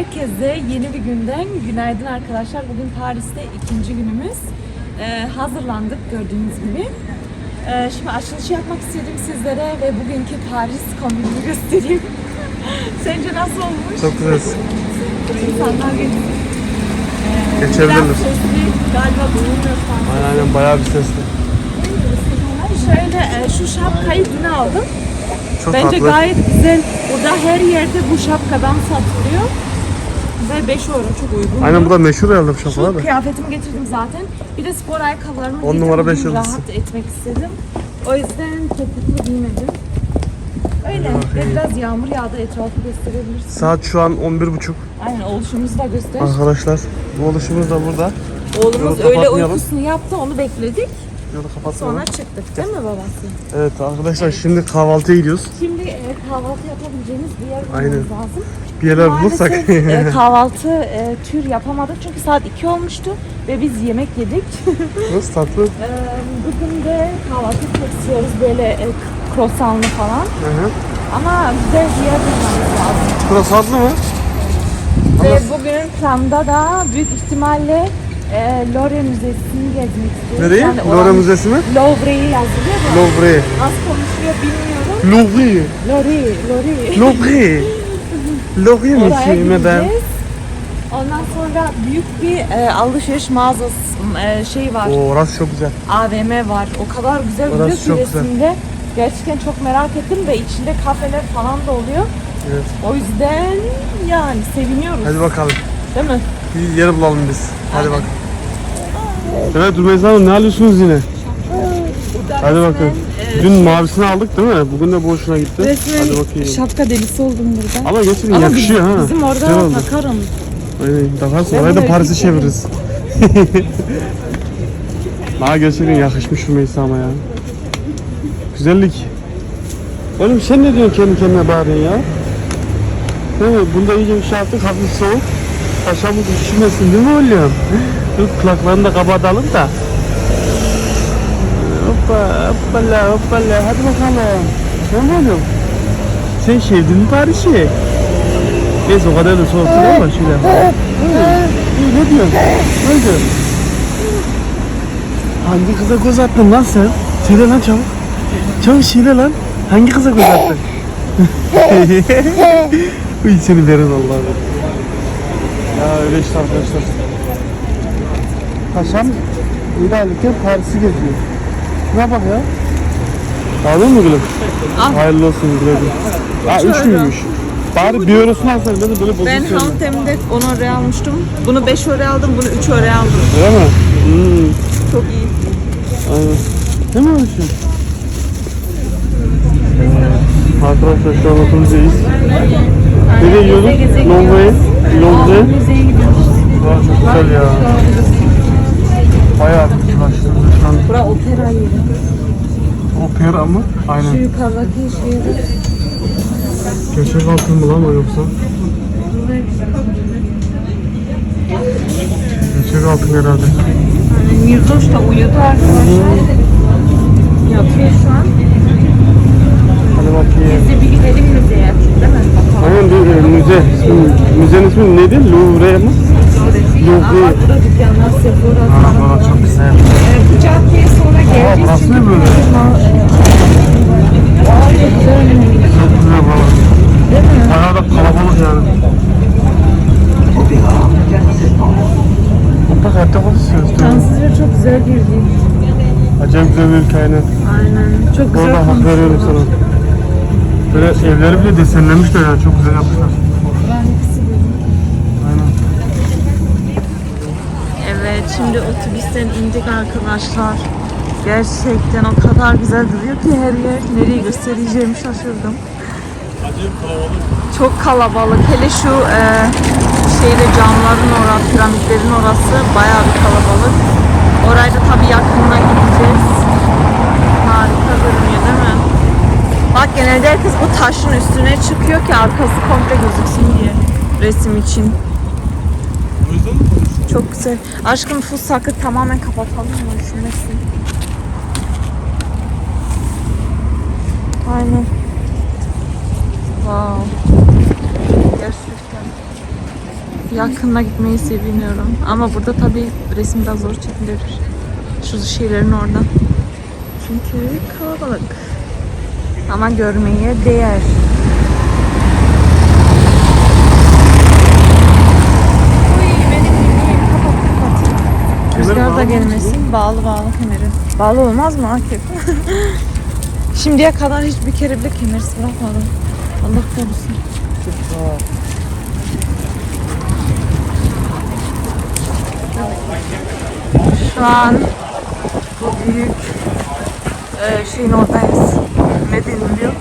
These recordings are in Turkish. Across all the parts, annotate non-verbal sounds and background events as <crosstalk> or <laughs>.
Herkese yeni bir günden günaydın arkadaşlar. Bugün Paris'te ikinci günümüz. Ee, hazırlandık gördüğünüz gibi. Ee, şimdi açılışı yapmak istedim sizlere ve bugünkü Paris kombinimi <laughs> göstereyim. Sence nasıl olmuş? Çok güzel. İnsanlar geçiyor. Biraz Geçebiliriz. sesli galiba duyulmuyorsan. Aynen aynen bayağı bir sesli. Şöyle e, şu şapkayı dün aldım. Çok Bence tatlı. gayet güzel. Burada her yerde bu şapkadan satılıyor. Ve 5 euro çok uygun. Aynen bu da meşhur herhalde bu şapkalar Şu da. kıyafetimi getirdim zaten. Bir de spor ayakkabılarımı On numara beş Bugün yıldız. Rahat etmek istedim. O yüzden topuklu giymedim. Öyle. Ve biraz yağmur yağdı etrafı gösterebilirsin. Saat şu an 11.30 Aynen oluşumuzu da göster. arkadaşlar. Bu oluşumuz da burada. Oğlumuz öyle kapatmayalım. uykusunu yaptı onu bekledik. Yolu kapatmayalım. Sonra çıktık değil mi babası? Evet arkadaşlar şimdi kahvaltıya gidiyoruz. Şimdi e, kahvaltı yapabileceğimiz bir yer Aynen. bulmamız lazım. Bir yerler bulursak. Maalesef e, <laughs> kahvaltı e, tür yapamadık çünkü saat 2 olmuştu ve biz yemek yedik. <laughs> Nasıl tatlı? E, bugün de kahvaltı çok istiyoruz böyle e, croissantlı falan. Hı hı. Ama güzel bir yer bulmamız lazım. Burası tatlı mı? Ve bugünün planda da büyük ihtimalle e, Louvre Müzesi'ni gezmek istiyoruz. Nereye? Yani Louvre Müzesi mi? Louvre'yi yazılıyor da Louvre. az konuşuyor bilmiyorum. Louvre. Louvre, Louvre. Louvre. Louvre monsieur madame. gideceğiz. Ondan sonra büyük bir e, alışveriş mağazası e, şey var. Oo, orası çok güzel. AVM var. O kadar güzel Orası duruyor ki çok güzel. resimde. Gerçekten çok merak ettim ve içinde kafeler falan da oluyor. Evet. O yüzden yani seviniyoruz. Hadi bakalım. Değil mi? Bir yer bulalım biz. Hadi bak. Evet Rümeysa Hanım ne alıyorsunuz yine? Hadi bakalım. Dün mavisini aldık değil mi? Bugün de bu hoşuna gitti. Hadi bakayım. şapka delisi oldum burada. Ama getirin Ama yakışıyor bizim, ha. bizim orada Güzel oldu. takarım. Aynen takarsın. Ben Orayı da böyle Paris'e çeviririz. <laughs> Ha gerçekten yakışmış Rümeysa ama ya. Güzellik. Oğlum sen ne diyorsun kendi kendine bari ya? Değil mi? Bunda iyice bir şey yaptık. Hafif soğuk. Paşamız üşümesin değil mi oğlum? Dur kulaklarını da kapatalım da. Hoppa hoppala hoppala hadi bakalım. Mi oğlum? Sen sevdin mi Paris'i? Neyse o kadar da soğuk değil ama şöyle. Ne diyorsun? Ne diyorsun? Hangi kıza göz attın lan sen? Söyle lan çabuk. Çabuk söyle lan. Hangi kıza göz attın? <laughs> Uy seni verin Allah'ım. Ya öyle işte arkadaşlar. Paşam ilerlerken Paris'i geziyor. Ne bak ya? Aldın mı gülüm? Al. Hayırlı olsun güle. Ha 3 müymüş? Bari bir eurosunu alsaydın ben de böyle Ben bozulsun. Hantem,'de 10 euro almıştım. Bunu 5 euro aldım, bunu 3 euro aldım. Öyle mi? Hmm. Çok iyi. Aynen. Değil mi öyle şey? Arkadaşlar şu an okulundayız. Nereye. Longway. Müzeye gidiyoruz. Aa, çok güzel ya. Bayağı ulaştırdı şu an. Bura opera yeri. Opera mı? Şu Aynen. yukarıdaki şey. Gerçek altın mı lan o yoksa? Gerçek altın herhalde. Yani Mirzoş da uyudu arkadaşlar. Yatıyor şu an. Hadi bakayım. Biz de bir gidelim müzeye. Değil mi? Bakalım. Aynen bir e, müze. Müzenin ismi neydi? Louvre mı? Louvre. Aa, burada dükkanlar, Sephora Aa, falan. bana çok güzel. Ee, Bu caddeye sonra geleceğiz. burası çünkü ne böyle? Aa, ne güzel. Çok güzel baba. Bayağı da kalabalık yani. Bak hayatta konuşuyoruz değil mi? Fransızca çok güzel girdi. Acayip güzel bir ülke aynen. Aynen. Çok güzel Orada hak veriyorum sana. Böyle evleri bile desenlemişler yani çok güzel yapmışlar. Ben hepsi bildim. Aynen. Evet şimdi otobüsten indik arkadaşlar. Gerçekten o kadar güzel duruyor ki her yer. Nereyi göstereceğimi şaşırdım. Çok kalabalık. Hele şu e, şeyde camların orası, piramitlerin orası bayağı bir kalabalık. Orayı da tabii yakınına gideceğiz. Harika görünüyor değil mi? Bak genelde herkes bu taşın üstüne çıkıyor ki arkası komple gözüksün diye resim için. Çok güzel. Aşkım full sakı tamamen kapatalım mı? Üşümesin. Aynen. Wow. Gerçekten. Yakınına gitmeyi seviniyorum. Ama burada tabii resim biraz zor çekilir. Şu şeylerin oradan. Çünkü kalabalık. Ama görmeye değer. Da gelmesin. Bağlı bağlı kemerim. Bağlı olmaz mı Akif? <laughs> Şimdiye kadar hiçbir kere bile kemersiz bırakmadım. Allah korusun. Şu an bu büyük e, şeyin oradayız. Ne deniliyor?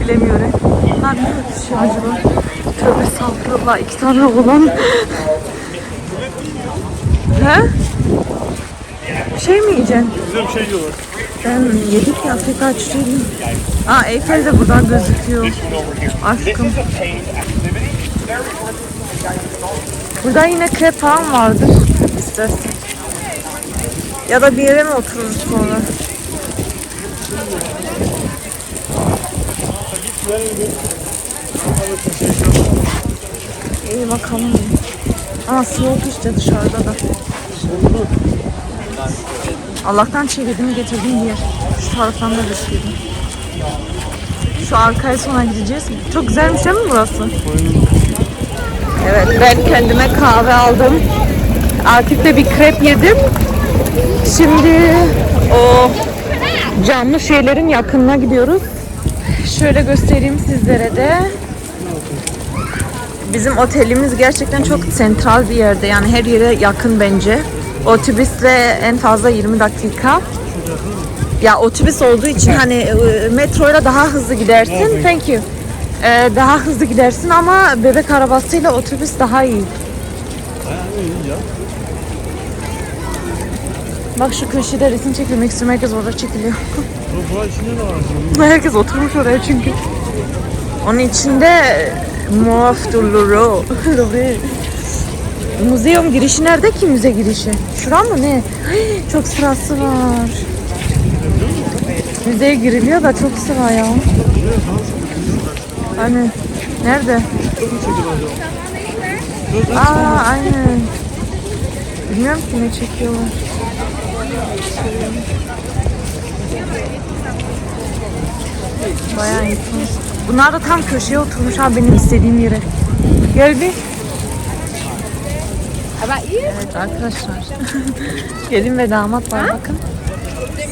Bilemiyorum. Bunlar ne ötüşüyor acaba? Tövbe estağfurullah. iki tane olan. <laughs> He? Bir şey mi yiyeceksin? Bir şey yiyorlar. Ben yedik ya pek aç değilim. Aa Eyfel de buradan gözüküyor. Aşkım. Burada yine krep falan vardır istersen. Ya da bir yere mi otururuz sonra? İyi bakalım. Aa soğuk işte dışarıda da. Allah'tan çevirdim getirdim diye. Şu taraftan da göstereyim. Şu arkaya sonra gideceğiz. Çok güzelmiş değil mi burası? Evet ben kendime kahve aldım. Akif'le bir krep yedim. Şimdi o canlı şeylerin yakınına gidiyoruz. Şöyle göstereyim sizlere de. Bizim otelimiz gerçekten çok sentral bir yerde. Yani her yere yakın bence. Otobüsle en fazla 20 dakika. Ya otobüs olduğu için hani e, metroyla daha hızlı gidersin. Thank you. Ee, daha hızlı gidersin ama bebek arabasıyla otobüs daha iyi. Bak şu köşede resim çekilmek istiyorum. Herkes orada çekiliyor. <laughs> Herkes oturmuş oraya çünkü. Onun içinde muaf dururu. <laughs> Muzeum girişi nerede ki müze girişi? Şura mı ne? Ay, Çok sırası var. Müzeye giriliyor da çok sıra ya. Hani nerede? Aa aynen. Bilmiyorum ki ne çekiyorlar. Bayağı insan. Bunlar da tam köşeye oturmuş ha benim istediğim yere. Gel bir. Evet arkadaşlar. <laughs> Gelin ve damat var bakın.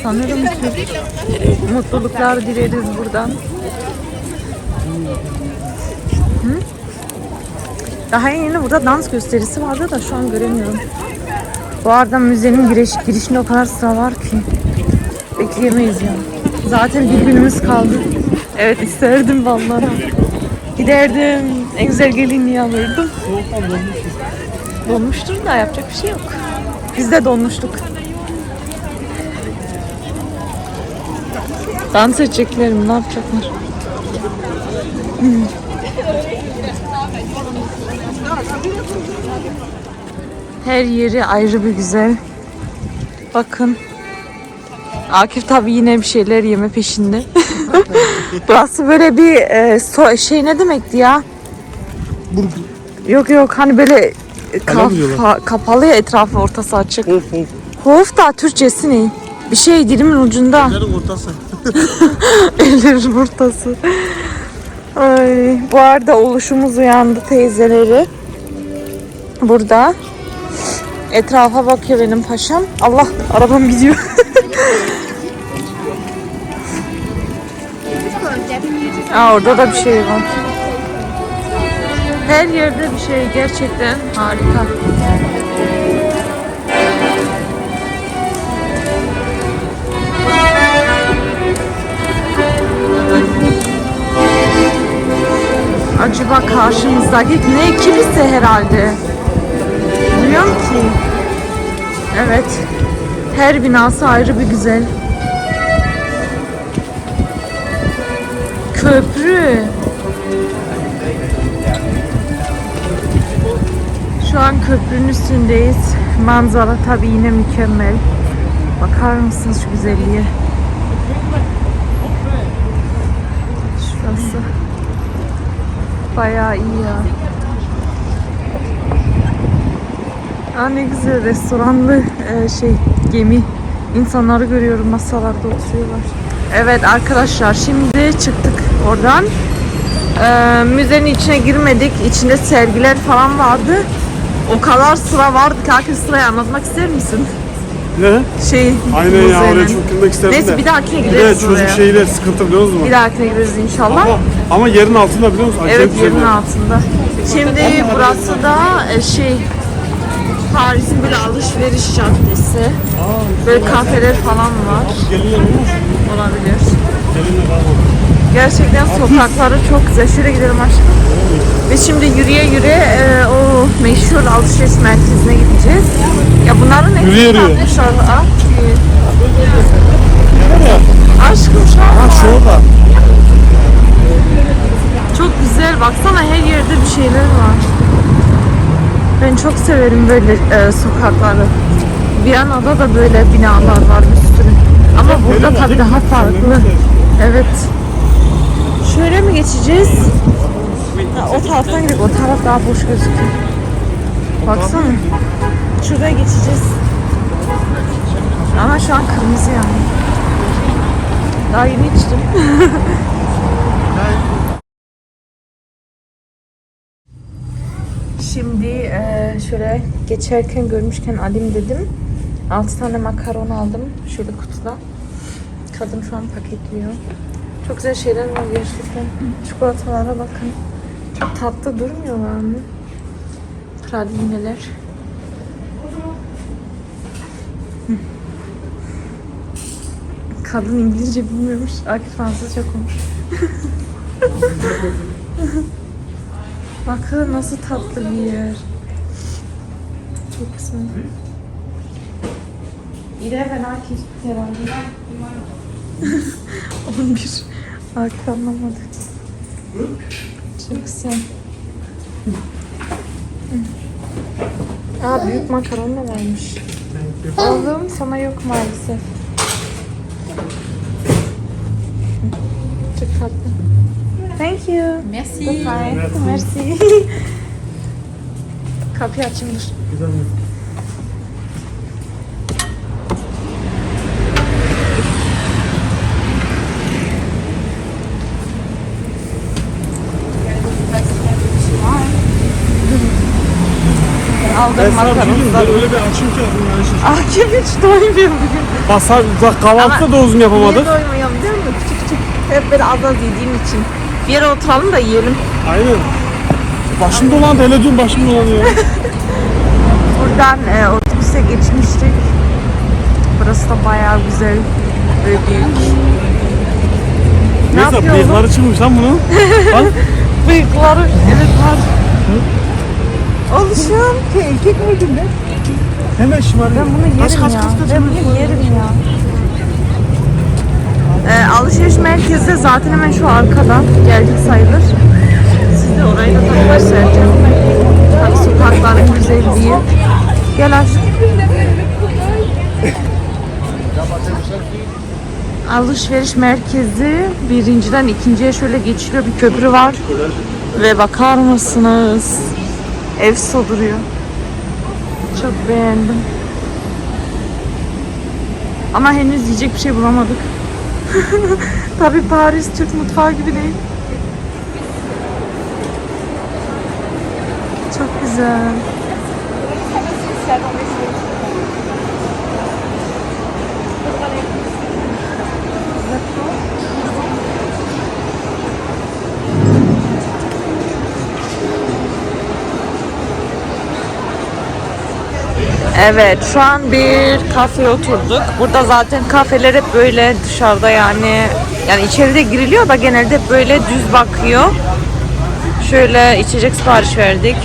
Sanırım Türk. Mutluluklar dileriz buradan. Hı? Daha yeni burada dans gösterisi vardı da şu an göremiyorum. Bu arada müzenin giriş, girişinde o kadar sıra var ki. Bekleyemeyiz ya. Zaten bir günümüz kaldı. Evet isterdim vallahi. Giderdim. En güzel gelinliği alırdım. Donmuştur da yapacak bir şey yok. Biz de donmuştuk. Dans edeceklerim ne yapacaklar? Her yeri ayrı bir güzel. Bakın. Akif tabi yine bir şeyler yeme peşinde. <laughs> Burası böyle bir e, so- şey ne demekti ya? Burger. Yok yok hani böyle? Kafa, kapalı ya etrafı ortası açık. Of of. Hof da Türkçesi ne? Bir şey dilimin ucunda. Nerede ortası? <laughs> Ellerin ortası. Ay, bu arada oluşumuz uyandı teyzeleri. Burada. Etrafa bakıyor benim paşam. Allah arabam gidiyor. <laughs> Aa, orada da bir şey var. Her yerde bir şey gerçekten harika. Acaba karşımızdaki ne kilise herhalde? Bilmiyorum ki. Evet. Her binası ayrı bir güzel. Köprü. Şu an köprünün üstündeyiz. Manzara tabii yine mükemmel. Bakar mısınız şu güzelliğe? Şurası. Bayağı iyi ya. Aa, ne güzel restoranlı e, şey gemi. İnsanları görüyorum masalarda oturuyorlar. Evet arkadaşlar şimdi çıktık oradan. Ee, müzenin içine girmedik. İçinde sergiler falan vardı. O kadar sıra vardı ki herkes sırayı anlatmak ister misin? Ne? Şey, Aynen ya müzenin. oraya çok girmek isterim Neyse de. bir dahakine Bir de çocuk oraya. şeyle sıkıntı biliyor musun? Bir dahakine gideriz inşallah. Ama, ama yerin altında biliyor musun? Acayip Evet güzel yerin yer. altında. Şimdi burası da e, şey Paris'in bir alışveriş caddesi. Böyle kafeler falan var. Olabilir. Gerçekten sokakları çok güzel. Şöyle gidelim aşkım. Biz şimdi yürüye yürüye e, o meşhur alışveriş merkezine gideceğiz. Ya bunların hepsi Yürüye yürüye. Ah, ki. Aşkım Ha şurada. Çok güzel. Baksana her yerde bir şeyler var. Ben çok severim böyle e, sokakları. Viyana'da da böyle binalar var bir sürü. Ama burada tabii daha farklı. Evet. Şöyle mi geçeceğiz? Ha, o taraftan gidelim. O taraf daha boş gözüküyor. Baksana. Şuraya geçeceğiz. Ama şu an kırmızı yani. Daha yeni içtim. <laughs> Şimdi eee, şöyle geçerken görmüşken alayım dedim. 6 tane makaron aldım. Şöyle kutuda. Kadın şu an paketliyor. Çok güzel şeyler var gerçekten. Çikolatalara bakın. Çok tatlı durmuyorlar mı? Pralineler. Kadın İngilizce bilmiyormuş. Akif Fransızca konuş. <laughs> Bakın nasıl tatlı bir yer. Çok güzel. İle ben Akif herhalde. <laughs> 11. Akif anlamadı. Çok güzel. Aa büyük makaron da varmış. Oğlum sana yok maalesef. Çok tatlı. Thank you. Merci. Bye. Merci. <laughs> Kapıyı açayım dur. Güzel mi? Aldım Ben sana bir şey diyeyim mi? Ben makaronları. öyle bir açım ki aklım yani şey. Akif hiç doymuyor bugün. Basar, bak kahvaltıda da uzun Niye yapamadık. doymuyorum biliyor musun? Küçük küçük. Hep böyle az az yediğim için. Bir yere oturalım da yiyelim. Aynen. Başım dolandı, hele dün başım dolanıyor. <laughs> Buradan e, otobüse geçmiştik. Burası da bayağı güzel ve büyük. Ne Neyse yapıyor bıyıkları çıkmış lan bunun. <laughs> Bak. Bıyıkları evet var. Oluşum. Erkek miydin ben? Hemen şımarıyor. Ben bunu yerim Kaç, kaç, ya. kaç, kaç, ben hemen. bunu yerim ya. Ee, alışveriş merkezi de zaten hemen şu arkada. Geldik sayılır. Size orayı da tabii göstereceğim. Tabii sokakların güzelliği. Gel aşkım. Alışveriş merkezi birinciden ikinciye şöyle geçiliyor. Bir köprü var. Ve bakar mısınız? Efso duruyor. Çok beğendim. Ama henüz yiyecek bir şey bulamadık. <laughs> Tabii Paris Türk mutfağı gibi değil. Çok güzel. Evet, şu an bir kafeye oturduk. Burada zaten kafeler hep böyle dışarıda yani yani içeride giriliyor da genelde böyle düz bakıyor. Şöyle içecek sipariş verdik.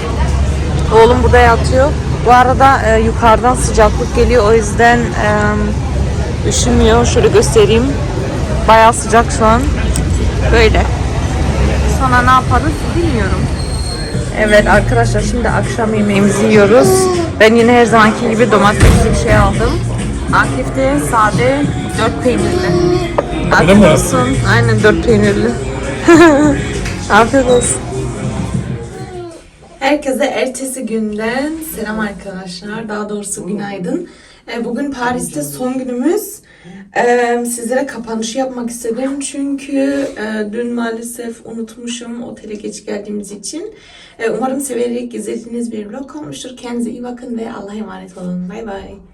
Oğlum burada yatıyor. Bu arada e, yukarıdan sıcaklık geliyor o yüzden e, üşümüyor. Şöyle göstereyim. Bayağı sıcak şu an. Böyle. Sonra ne yaparız bilmiyorum. Evet arkadaşlar şimdi akşam yemeğimizi yiyoruz. Ben yine her zamanki gibi domatesli bir şey aldım. Akif de sade dört peynirli. Afiyet mi? olsun. Aynen dört peynirli. <laughs> Afiyet olsun. Herkese ertesi günden selam arkadaşlar. Daha doğrusu günaydın. Ee, Bugün Paris'te son günümüz. Ee, Sizlere kapanışı yapmak istedim çünkü e, dün maalesef unutmuşum otele geç geldiğimiz için. Ee, Umarım severek izlediğiniz bir vlog olmuştur. Kendinize iyi bakın ve Allah'a emanet olun. Bay bay.